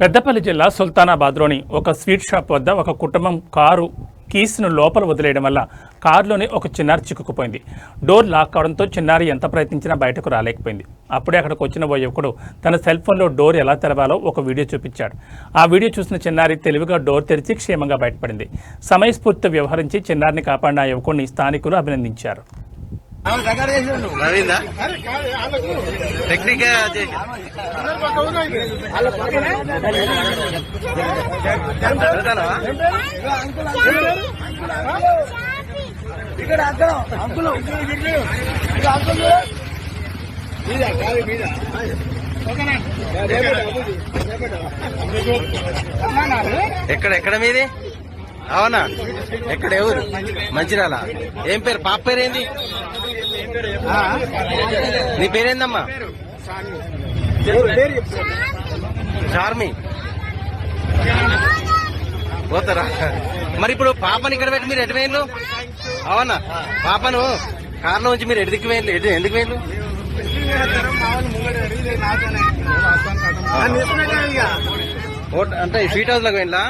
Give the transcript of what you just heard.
పెద్దపల్లి జిల్లా సుల్తానాబాద్లోని ఒక sweet shop వద్ద ఒక కుటుంబం కారు కీస్ను లోపల వదిలేయడం వల్ల కారులోనే ఒక చిన్నారి చిక్కుకుపోయింది. డోర్ లాక్ కావడంతో చిన్నారి ఎంత ప్రయత్నించినా బయటకు రాలేకపోయింది. అప్పుడే అక్కడికి వచ్చిన ఓ యువకుడు తన సెల్ ఫోన్లో డోర్ ఎలా తెరవాలో ఒక వీడియో చూపించాడు. ఆ వీడియో చూసిన చిన్నారి తెలివిగా డోర్ తెరిచి క్షేమంగా బయటపడింది. సమయస్ఫూర్తితో వ్యవహరించి చిన్నారిని కాపాడిన ఆ యువకుడిని స్థానికులు అభినందించారు. నవీందా? టెక్నిక్? ఇక్కడ అక్కడ అంకులు. ఇక్కడ అంకుల్ మీద కాదు మీద. ఎక్కడ ఎక్కడ మీది? అవునా? ఎక్కడ ఎవరు? మంచిరాల ఏం పేరు? పాప పేరు ఏంది నీ పేరేందమ్మా? చార్మి. పోతారా? మరి ఇప్పుడు పాపని ఇక్కడ పెట్టి మీరు ఎటు వేయండు అవునా? పాపను కార్లో నుంచి మీరు ఎడికి వేయండి ఎటు ఎందుకు వేయండు అంటే స్వీట్ హౌస్లో వెళ్ళా